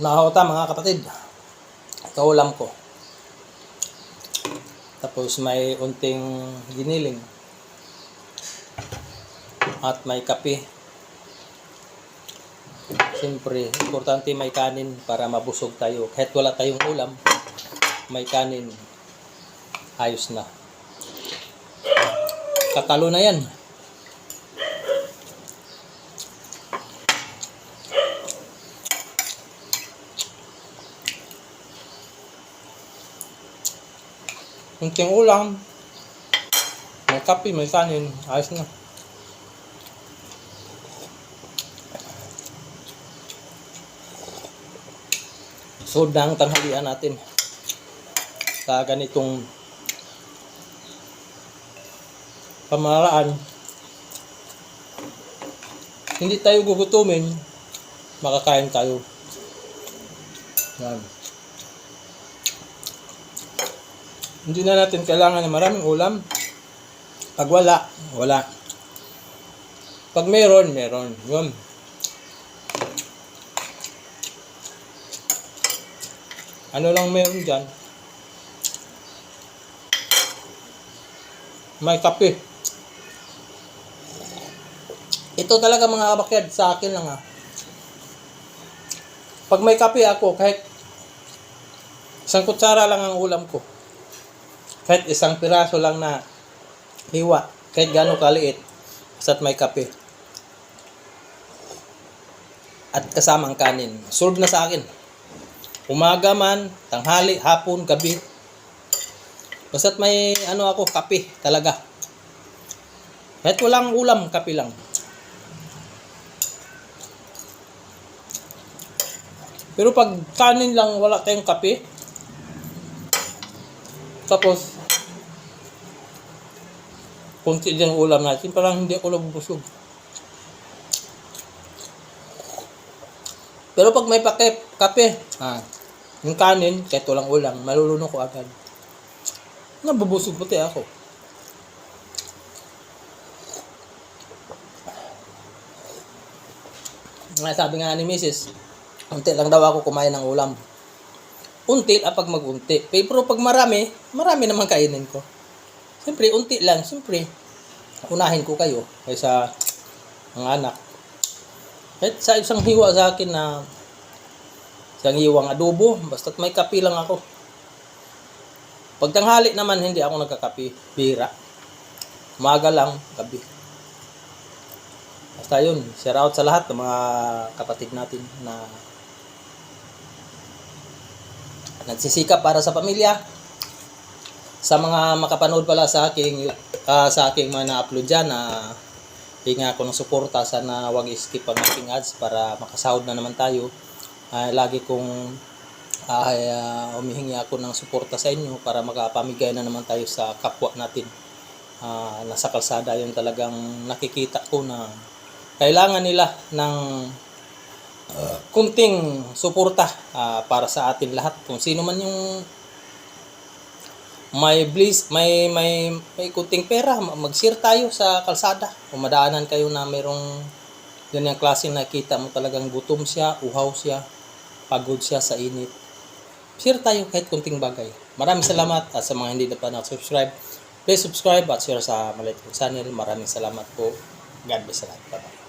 Nakakota mga kapatid. Ito ulam ko. Tapos may unting giniling. At may kape. Siyempre, importante may kanin para mabusog tayo. Kahit wala tayong ulam, may kanin. Ayos na. Katalo na yan. Unting ulam. May kape, may kanin. Ayos na. So, ang tanghalian natin sa ganitong pamaraan. Hindi tayo gugutumin, makakain tayo. Yan. Hindi na natin kailangan ng maraming ulam. Pag wala, wala. Pag meron, meron. Yun. Ano lang meron dyan? May kape. Ito talaga mga kabakyad sa akin lang ha. Pag may kape ako, kahit isang kutsara lang ang ulam ko. Kahit isang piraso lang na hiwa, kahit gano'ng kaliit, basta't may kape. At kasamang kanin. Solve na sa akin. Umaga man, tanghali, hapon, gabi. Basta't may ano ako, kape talaga. Kahit walang ulam, kape lang. Pero pag kanin lang, wala kayong kape, tapos, kunti din ang ulam natin, parang hindi ako nabubusog. Pero pag may pake, kape, ah, yung kanin, kahit walang ulam, malulunok ko agad. Nabubusog pati ako. Nga sabi nga ni Mrs. Unti lang daw ako kumain ng ulam. Unti lang pag mag-unti. Pero pag marami, marami naman kainin ko. Siyempre, unti lang. Siyempre, unahin ko kayo kaysa mga anak. Kahit sa isang hiwa sa akin na isang hiwang adobo, basta't may kape lang ako. Pag tanghali naman, hindi ako nagkakape. Bira. Umaga lang, gabi. Basta yun, share out sa lahat ng mga kapatid natin na nagsisikap para sa pamilya. Sa mga makapanood pala sa aking ah, sa aking mga na-upload dyan na hinga ako ng suporta sana wag skip ang aking ads para makasahod na naman tayo. Ah, lagi kong ay ah, humihingi ako ng suporta sa inyo para makapamigay na naman tayo sa kapwa natin. Ah, nasa kalsada yung talagang nakikita ko na kailangan nila ng uh, kunting suporta ah, para sa atin lahat. Kung sino man yung may bliss, may may may kunting pera, ma- mag-share tayo sa kalsada. Kung madaanan kayo na merong ganyang klase nakita mo talagang gutom siya, uhaw siya, pagod siya sa init. Share tayo kahit kunting bagay. Maraming salamat at sa mga hindi na pa na-subscribe, please subscribe at share sa maliit kong channel. Maraming salamat po. God bless lahat. Bye-bye.